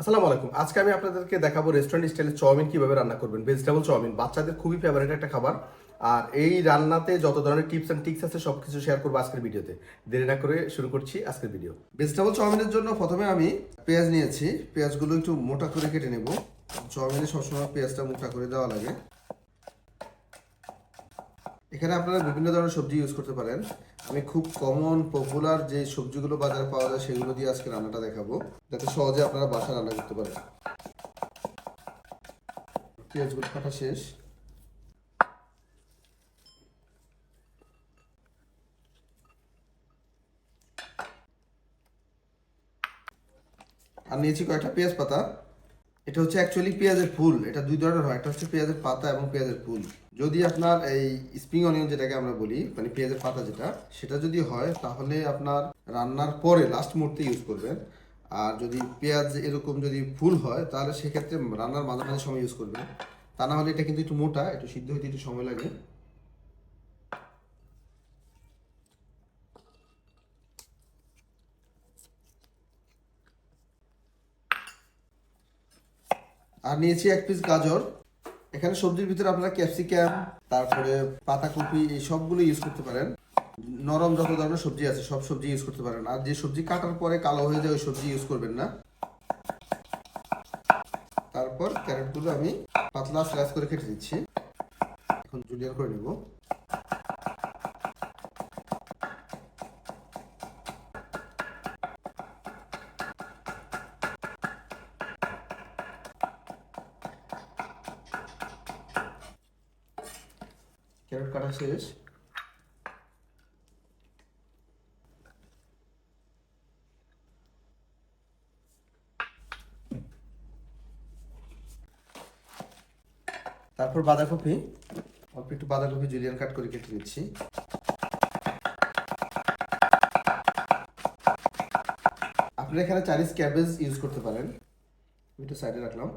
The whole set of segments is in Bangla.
আসসালামু আলাইকুম। আজকে আমি আপনাদেরকে দেখাবো রেস্টুরেন্ট স্টাইলে চাউমিন কীভাবে রান্না করবেন। ভেজিটেবল চাউমিন, বাচ্চাদের খুবই ফেভারিট একটা খাবার। আর এই রান্নাতে যত ধরনের টিপস অ্যান্ড টিক্স আছে সব কিছু শেয়ার করব আজকের ভিডিওতে। দেরি না করে শুরু করছি আজকের ভিডিও ভেজিটেবল চাউমিনের জন্য প্রথমে আমি পেঁয়াজ নিয়েছি। পেঁয়াজগুলো একটু মোটা করে কেটে নেব। চাউমিনে সবসময় পেঁয়াজটা মোটা করে দেওয়া লাগে। এখানে আপনারা বিভিন্ন ধরনের সবজি ইউজ করতে পারেন। আমি খুব কমন পপুলার যে সবজিগুলো বাজারে পাওয়া যায় সেগুলো দিয়ে আজকে রান্নাটা দেখাবো, যাতে সহজে আপনারা বাসা রান্না করতে পারেন। পেঁয়াজগুলো কাটা শেষ। আর নিয়েছি কয়েকটা পেঁয়াজ পাতা। এটা হচ্ছে অ্যাকচুয়ালি পেঁয়াজের ফুল, এটা দুই ধরনের হয়, একটা হচ্ছে পেঁয়াজের পাতা এবং পেঁয়াজের ফুল। যদি আপনার এই স্প্রিং অনিয়ন যেটাকে আমরা বলি মানে পেঁয়াজের পাতা যেটা, সেটা যদি হয়, তাহলে আপনার রান্নার পরে লাস্ট মুহূর্তে ইউজ করবেন। আর যদি পেঁয়াজ এরকম যদি ফুল হয়, তাহলে সেক্ষেত্রে রান্নার মাঝামাঝি সময় ইউজ করবেন। তা না হলে এটা কিন্তু একটু মোটা, একটু সিদ্ধ হইতে একটু সময় লাগে। আর নিয়েছি এক পিস গাজর। এখানে সবজির ভিতরে আপনারা ক্যাপসিকাম তারপরে পাতাকপি, এই সবগুলো ইউজ করতে পারেন। নরম যত ধরনের সবজি আছে, সব সবজি ইউজ করতে পারেন। আর যে সবজি কাটার পরে কালো হয়ে যায়, ওই সবজি ইউজ করবেন না। তারপর ক্যারেটগুলো আমি পাতলা স্লাইস করে কেটে দিচ্ছি। এখন জুলিয়ার করে নেব। ক্যারেট কাটা শেষ। তারপর বাঁধাকপি, অল্প একটু বাঁধাকপি জুলিয়ান কাট করে কেটে নিচ্ছি। আপনি এখানে চাইনিজ ক্যাবেজ ইউজ করতে পারেন। আমি একটু সাইডে রাখলাম।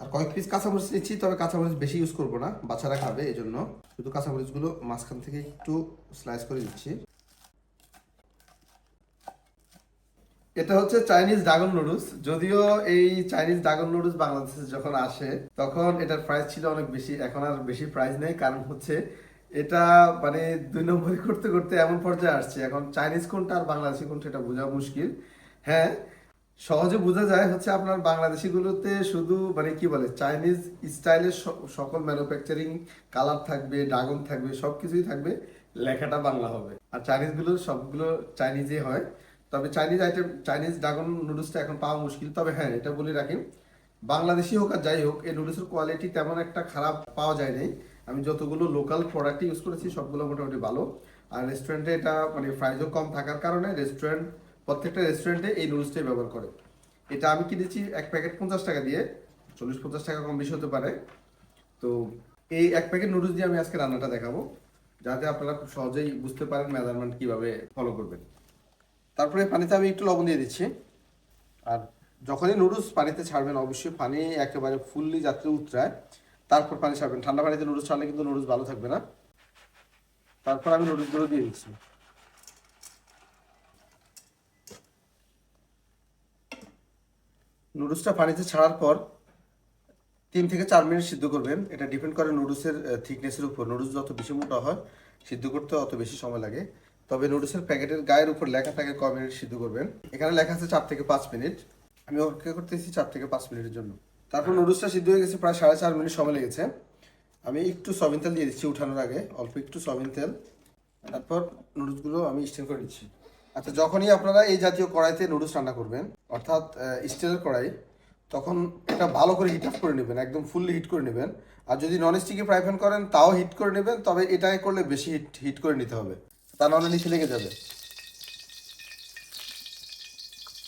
আর কয়েক পিস কাঁচামরিচ নিচ্ছি, তবে কাঁচামরিচ বেশি ইউজ করব না, বাচ্চারা খাবে এই জন্য শুধু কাঁচামরিচগুলো মাঝখান থেকে একটু স্লাইস করে দিচ্ছি এটা হচ্ছে চাইনিজ ড্রাগন নুডলস যদিও এই চাইনিজ ড্রাগন নুডলস বাংলাদেশে যখন আসে, তখন এটার প্রাইস ছিল অনেক বেশি, এখন আর বেশি প্রাইস নেই, কারণ হচ্ছে এটা মানে দুই নম্বরই করতে করতে এমন পর্যায়ে আসছে। এখন চাইনিজ কোনটা আর বাংলাদেশি কোনটা এটা বোঝা মুশকিল। হ্যাঁ সহজে বোঝা যায় হচ্ছে আপনার বাংলাদেশিগুলোতে শুধু মানে কি বলে চাইনিজ স্টাইলের সকল ম্যানুফ্যাকচারিং কালার থাকবে ড্রাগন থাকবে সব কিছুই থাকবে, লেখাটা বাংলা হবে। আর চাইনিজগুলো সবগুলো চাইনিজে হয়। তবে চাইনিজ আইটেম চাইনিজ ড্রাগন নুডলসটা এখন পাওয়া মুশকিল। তবে হ্যাঁ এটা বলে রাখি, বাংলাদেশি হোক আর যাই হোক, এই নুডলসের কোয়ালিটি তেমন একটা খারাপ পাওয়া যায় নাই আমি যতগুলো লোকাল প্রোডাক্ট ইউজ করেছি, সবগুলো মোটামুটি ভালো। আর রেস্টুরেন্টে এটা মানে প্রাইসও কম থাকার কারণে রেস্টুরেন্ট প্রত্যেকটা রেস্টুরেন্টে এই নুডলসটাই ব্যবহার করে। এটা আমি কিনেছি এক প্যাকেট পঞ্চাশ টাকা দিয়ে, চল্লিশ পঞ্চাশ টাকা কম বেশি হতে পারে। তো এই এক প্যাকেট নুডলস দিয়ে আমি আজকে রান্নাটা দেখাবো, যাতে আপনারা খুব সহজেই বুঝতে পারেন মেজারমেন্ট কীভাবে ফলো করবেন। তারপরে পানিতে আমি একটু লবণ দিয়ে দিচ্ছি। আর যখনই নুডলস পানিতে ছাড়বেন, অবশ্যই পানি একেবারে ফুললি যাত্রে উতরায়, তারপর পানি ছাড়বেন। ঠান্ডা পানিতে নুডলস ছাড়লে কিন্তু নুডলস ভালো থাকবে না। তারপর আমি নুডলসগুলো দিয়ে দিচ্ছি। নুডলসটা পানিতে ছাড়ার পর তিন থেকে চার মিনিট সিদ্ধ করবেন। এটা ডিপেন্ড করে নুডলসের থিকনেসের উপর। নুডলস যত বেশি মোটা হয়, সিদ্ধ করতে অত বেশি সময় লাগে। তবে নুডলসের প্যাকেটের গায়ের উপর লেখা থাকে ক মিনিট সিদ্ধ করবেন। এখানে লেখা আছে চার থেকে পাঁচ মিনিট। আমি অপেক্ষা করতেছি চার থেকে পাঁচ মিনিটের জন্য। তারপর নুডলসটা সিদ্ধ হয়ে গেছে প্রায় সাড়ে চার মিনিট সময় লেগেছে। আমি একটু সয়াবিন তেল দিয়ে দিচ্ছি উঠানোর আগে। অল্প একটু সয়াবিন তেল। তারপর নুডলসগুলো আমি স্টেন করে দিচ্ছি আচ্ছা যখনই আপনারা এই জাতীয় কড়াইতে নুডলস রান্না করবেন, অর্থাৎ স্টিলের কড়াই, তখন এটা ভালো করে হিট আপ করে নেবেন, একদম ফুললি হিট করে নেবেন। আর যদি নন স্টিকে ফ্রাই প্যান করেন, তাও হিট করে নেবেন, তবে এটাই করলে বেশি হিট হিট করে নিতে হবে। তা নাহলে নিচে লেগে যাবে।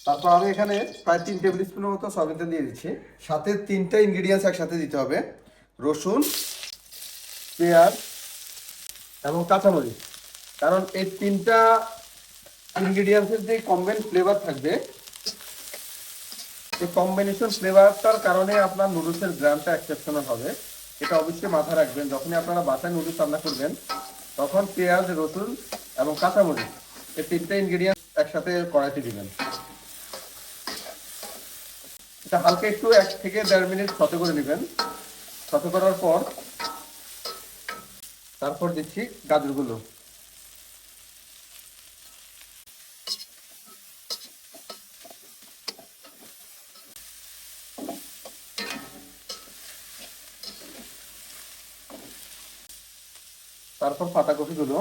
তারপর আমি এখানে প্রায় তিন টেবিল স্পুনের মতো সয়াবিন তেল দিয়ে দিচ্ছি। সাথে তিনটা ইনগ্রিডিয়েন্টস একসাথে দিতে হবে। রসুন, পেঁয়াজ এবং কাঁচামরিচ। কারণ এই তিনটা ইনগ্রিডিয়েন্টসের যে কম্বাইন ফ্লেভার থাকবে, এই কম্বিনেশন ফ্লেভারটার কারণে আপনার নুডলসের গ্রামটা এক্সেপশনাল হবে। এটা অবশ্যই মাথায় রাখবেন। যখনই আপনারা বাসায় নুডলস রান্না করবেন, তখন পেঁয়াজ, রসুন এবং কাঁচামরিচ এই তিনটা ইনগ্রিডিয়েন্ট একসাথে কড়াইতে দিবেন। এটা হালকা একটু এক থেকে দেড় মিনিট সতে করে নেবেন। সতে করার পর তারপর দিচ্ছি গাজরগুলো। তারপর পাতাকপিগুলো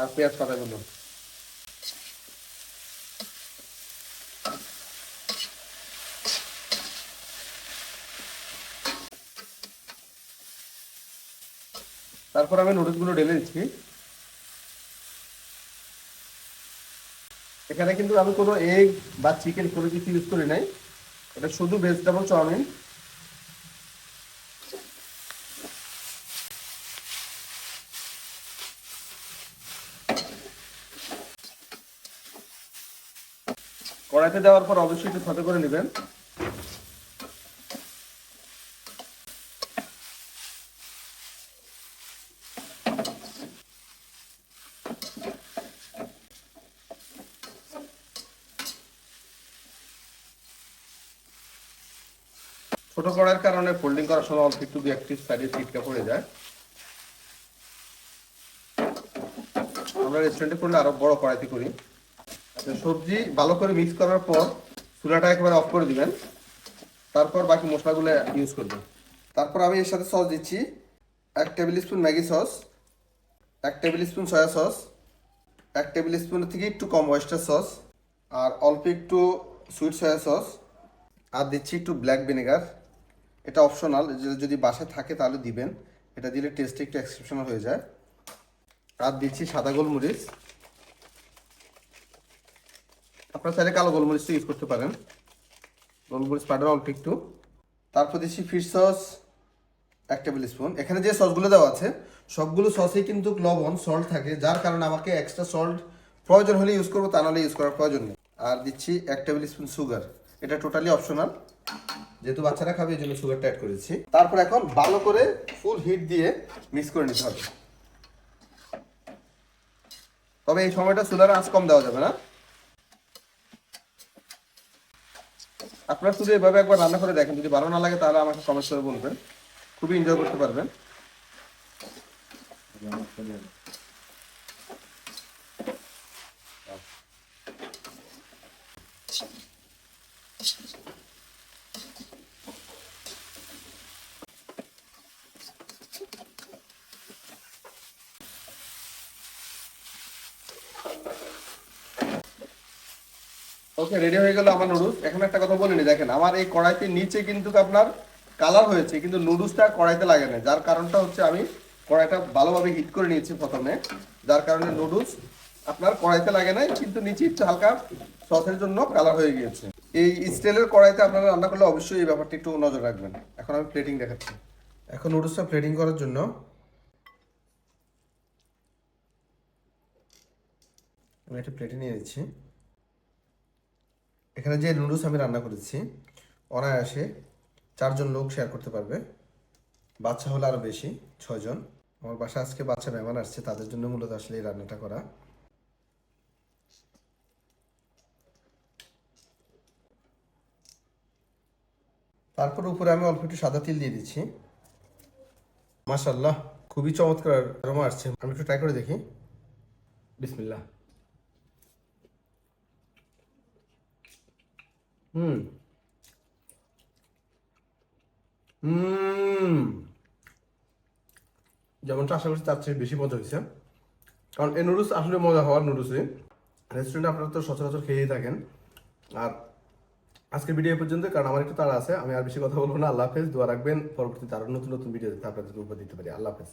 আর পেঁয়াজ পাতাগুলো তারপর আমি নুডলসগুলো ঢেলে দিচ্ছি। এখানে কিন্তু আমি কোনো এগ বা চিকেন কোনো কিছু ইউজ করি নাই। এটা শুধু ভেজিটেবল চাউমিন। কড়াইতে দেওয়ার পর অবশ্যই একটু সাথে করে নেবেন। ছোট কড়াইয়ের কারণে ফোল্ডিং করার সময় অল্প একটু দু একটি সাইডে ছিটকা পড়ে যায়। আমরা রেস্টুরেন্টে করলে আরও বড় কড়াইতে করি। সবজি ভালো করে মিক্স করার পর চুলাটা একেবারে অফ করে দিবেন। তারপর বাকি মশলাগুলো ইউজ করবেন। তারপর আমি এর সাথে সস দিচ্ছি। এক টেবিল স্পুন ম্যাগি সস এক টেবিল স্পুন সয়া সস এক টেবিল স্পুনের থেকে একটু কম ওয়েস্টার সস আর অল্প একটু সুইট সয়া সস আর দিচ্ছি একটু ব্ল্যাক ভিনেগার এটা অপশনাল যদি বাসায় থাকে তাহলে দিবেন। এটা দিলে টেস্ট একটু এক্সেপশনাল হয়ে যায়। আর দিচ্ছি সাদা গোলমরিচ। আপনারা চাইলে কালো গোলমরিচটা ইউজ করতে পারেন। গোলমরিচ পাউডার অল্প একটু। তারপর দিচ্ছি ফিশ সস এক টেবিল স্পুন এখানে যে সসগুলো দেওয়া আছে, সবগুলো সসেই কিন্তু লবণ সল্ট থাকে। যার কারণে আমাকে এক্সট্রা সল্ট প্রয়োজন হলে ইউজ করব, তা নাহলে ইউজ করার প্রয়োজন নেই। আর দিচ্ছি এক টেবিল স্পুন সুগার এটা টোটালি অপশনাল যেহেতু বাচ্চারা খাবে, এই জন্য সুগারটা অ্যাড করেছি। তারপর এখন ভালো করে ফুল হিট দিয়ে মিক্স করে নিতে হবে। তবে এই সময়টা চুলার আঁচ কম দেওয়া যাবে না। আপনারা শুধু এভাবে একবার রান্না করে দেখেন। যদি ভালো না লাগে, তাহলে আমাকে করে বলবেন। খুবই এনজয় করতে পারবেন। ওকে রেডি হয়ে গেল আমার নুডলস এখন একটা কথা বলিনি দেখেন, আমার এই কড়াইতে নিচে কিন্তু আপনার কালার হয়েছে, কিন্তু নুডলসটা কড়াইতে লাগে না। যার কারণটা হচ্ছে আমি কড়াইটা ভালোভাবে হিট করে নিয়েছি প্রথমে। যার কারণে নুডলস আপনার কড়াইতে লাগে না কিন্তু নিচে হালকা সসের জন্য কালার হয়ে গিয়েছে। এই স্টিলের কড়াইতে আপনারা রান্না করলে অবশ্যই এই ব্যাপারটা একটু নজর রাখবেন। এখন আমি প্লেটিং দেখাচ্ছি। এখন নুডলসটা প্লেটিং করার জন্য আমি একটা প্লেটে নিয়ে নিচ্ছি। এখানে যে নুডলস আমি রান্না করেছি, অনায়াসে চারজন লোক শেয়ার করতে পারবে। বাচ্চা হলে আরও বেশি, ছয়জন। আমার বাসা আজকে বাচ্চা মেহমান আসছে, তাদের জন্য মূলত আসলে এই রান্নাটা করা। তারপর উপরে আমি অল্প একটু সাদা তিল দিয়ে দিচ্ছি। মাশাল্লাহ খুবই চমৎকার আরোমা আসছে। আমি একটু ট্রাই করে দেখি। বিসমিল্লাহ। হুম হুম যেমনটা আশা করছি তার চেয়ে বেশি মজা হয়েছে। কারণ এই নুডলস আসলে মজা হওয়ার নুডলসই রেস্টুরেন্টে আপনারা তো সচরাচর খেয়েই থাকেন। আর আজকের ভিডিও পর্যন্ত, কারণ আমার একটু তাড়া আছে, আমি আর বেশি কথা বলব না। আল্লাহ হাফেজ, দোয়া রাখবেন। পরবর্তীতে আরও নতুন নতুন ভিডিও আপনাদের উপর দিতে পারি। আল্লাহ হাফেজ।